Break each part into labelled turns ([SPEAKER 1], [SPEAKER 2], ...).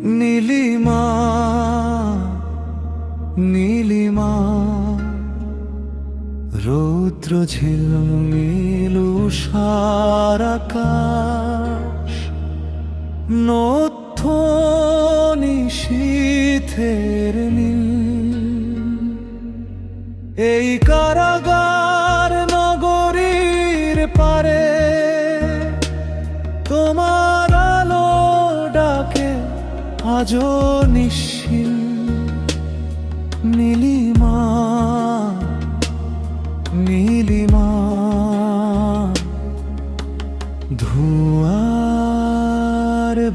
[SPEAKER 1] নীলিমা নীলিমা রৌদ্র ঝিলমিল সারাকাশ নথ নিশীথের নীল। এই কারাগার নগরীর পারে আজও নিশ্চিল নীলিমা নীলিমা। ধোঁয়ার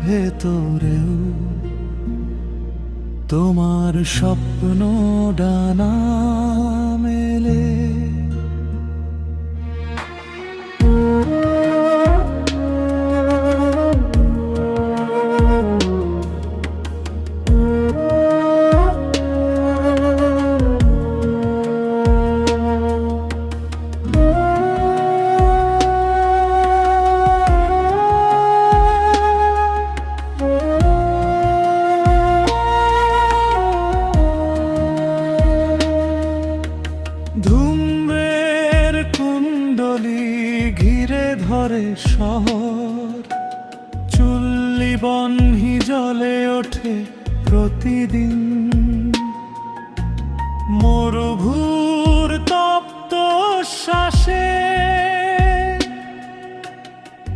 [SPEAKER 1] ভেতরেও তোমার স্বপ্ন ডানা মেলে। শহর। চুল্লি বহ্নি জলে ওঠে প্রতিদিন। মরুভূর তপ্ত শ্বাসে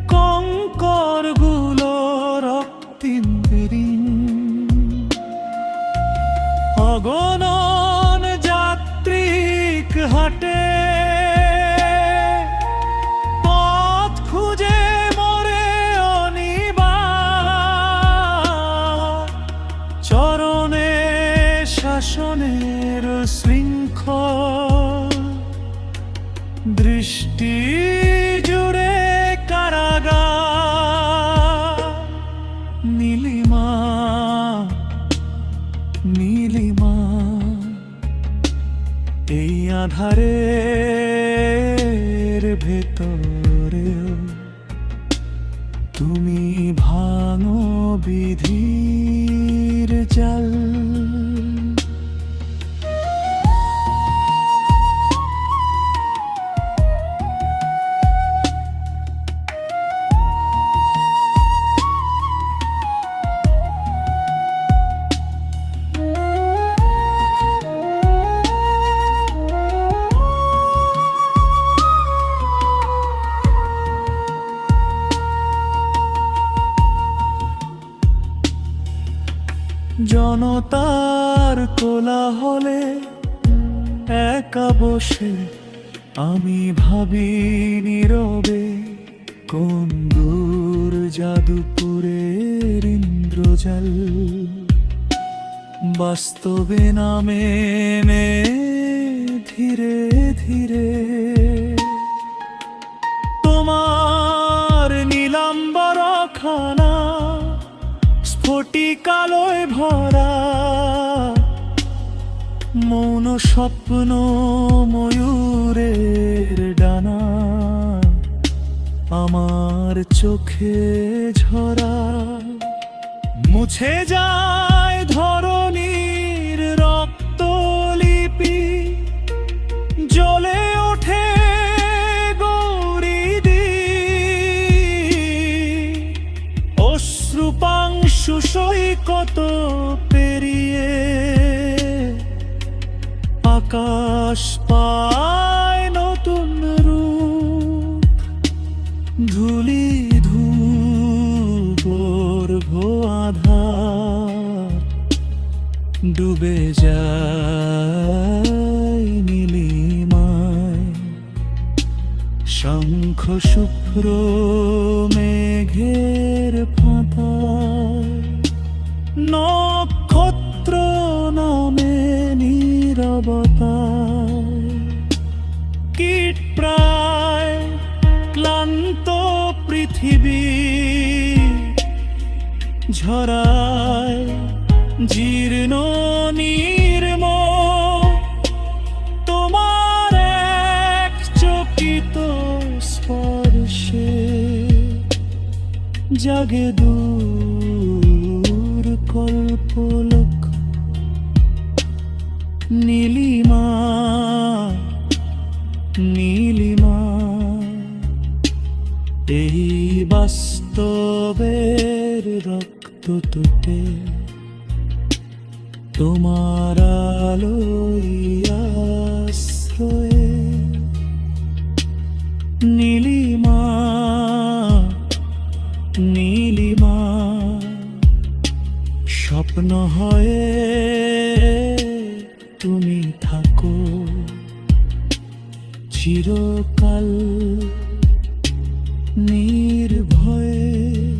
[SPEAKER 1] কঙ্করগুলো রক্তিম বিরিন আধারের ভেতরে। জনতার কোলাহলে একা বসে আমি ভাবি নীরবে কোন দূর জাদুপুরের ইন্দ্রজাল। বাস্তবে নামে ধীরে ধীরে স্ফটিকালয় ভরা মৌন স্বপ্ন ময়ূরের ডানা আমার চোখে ঝরা। মুছে যায় অশ্রুপাংশু সৈকত পেরিয়ে আকাশ পায় নতুন রূপ, ধুলি ধূপর আধার ডুবে যায় নীলিমায়। শঙ্খ শুভ্র মেঘের ঝরায় জীর্ণ নির্ম। তোমার এক চকিত স্পর্শে জাগে দূর কল্পলোক। নীলিমা নীলিমা এই বাস্তব তুটে। তোমার আলোই নীলিমা নীলিমা স্বপ্ন হয়ে তুমি থাকো। চিরকাল নির্ভয়ে